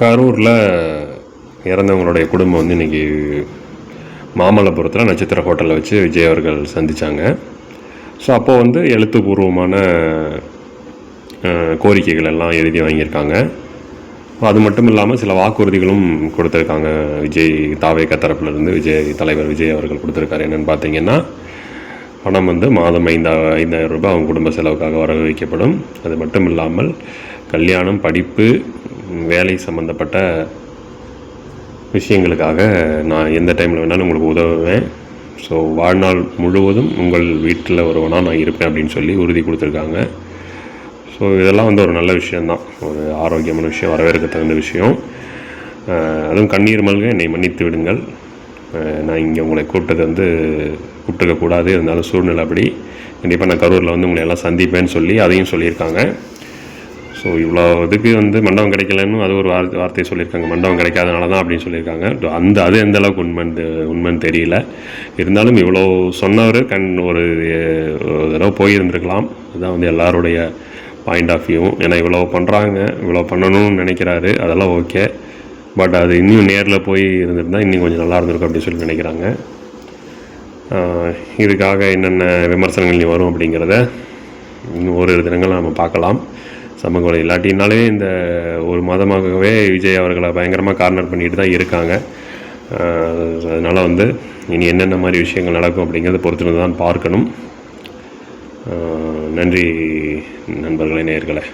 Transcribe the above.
கரூரில் இறந்தவங்களுடைய குடும்பம் வந்து இன்றைக்கி மாமல்லபுரத்தில் நட்சத்திர ஹோட்டலில் வச்சு விஜய் அவர்கள் சந்தித்தாங்க ஸோ அப்போது வந்து எழுத்துப்பூர்வமான கோரிக்கைகள் எல்லாம் எழுதி வாங்கியிருக்காங்க. அது மட்டும் இல்லாமல் சில வாக்குறுதிகளும் கொடுத்துருக்காங்க விஜய் தாவேக தரப்புலேருந்து விஜய் தலைவர் விஜய் அவர்கள் கொடுத்துருக்காரு. என்னென்னு பார்த்தீங்கன்னா பணம் வந்து மாதம் ஐந்தா ஐந்தாயிரம் ரூபாய் அவங்க குடும்ப செலவுக்காக வரவு வைக்கப்படும் அது மட்டும் இல்லாமல் கல்யாணம் படிப்பு வேலை சம்மந்தப்பட்ட விஷயங்களுக்காக நான் எந்த டைமில் வேணாலும் உங்களுக்கு உதவுவேன். ஸோ வாழ்நாள் முழுவதும் உங்கள் வீட்டில் ஒருவனாக நான் இருப்பேன் அப்படின்னு சொல்லி உறுதி கொடுத்துருக்காங்க. ஸோ இதெல்லாம் வந்து ஒரு நல்ல விஷயந்தான் ஒரு ஆரோக்கியமான விஷயம் வரவேற்க தகுந்த விஷயம் அதுவும் கண்ணீர் மல்க என்னை மன்னித்து விடுங்கள். நான் இங்கே உங்களை கூப்பிட்டது வந்து கூப்பிட்டுக்க கூடாது இருந்தாலும் சூழ்நிலை அப்படி கண்டிப்பாக நான் கரூரில் வந்து உங்களை எல்லாம் சந்திப்பேன்னு சொல்லி அதையும் சொல்லியிருக்காங்க. ஸோ இவ்வளோ இதுக்கு வந்து மண்டபம் கிடைக்கலன்னு அது ஒரு வார்த்தை வார்த்தையை சொல்லியிருக்காங்க. மண்டபம் கிடைக்காதனால தான் அப்படின்னு சொல்லியிருக்காங்க. அந்த அது எந்த அளவுக்கு உண்மைன்னு உண்மைன்னு தெரியல. இருந்தாலும் இவ்வளோ சொன்னவர் கண் ஒரு ஒரு தடவை போயிருந்திருக்கலாம். அதுதான் வந்து எல்லாருடைய பாயிண்ட் ஆஃப் வியூ ஏன்னா இவ்வளோ பண்ணுறாங்க இவ்வளோ பண்ணணும்னு நினைக்கிறாரு. அதெல்லாம் ஓகே பட் அது இன்னும் நேரில் போய் இருந்திருந்தால் இன்னும் கொஞ்சம் நல்லா இருந்திருக்கும் அப்படின்னு சொல்லி நினைக்கிறாங்க. இதுக்காக என்னென்ன விமர்சனங்கள் இனி வரும் அப்படிங்கிறத இன்னும் ஓரிரு தினங்கள் நம்ம பார்க்கலாம். சமூக இல்லாட்டினாலே இந்த ஒரு மாதமாகவே விஜய் அவர்களை பயங்கரமாக கார்னர் பண்ணிட்டு தான் இருக்காங்க. அதனால் வந்து இனி என்னென்ன மாதிரி விஷயங்கள் நடக்கும் அப்படிங்கிறத பொறுத்திருந்து தான் பார்க்கணும். நன்றி நண்பர்களே நேர்களை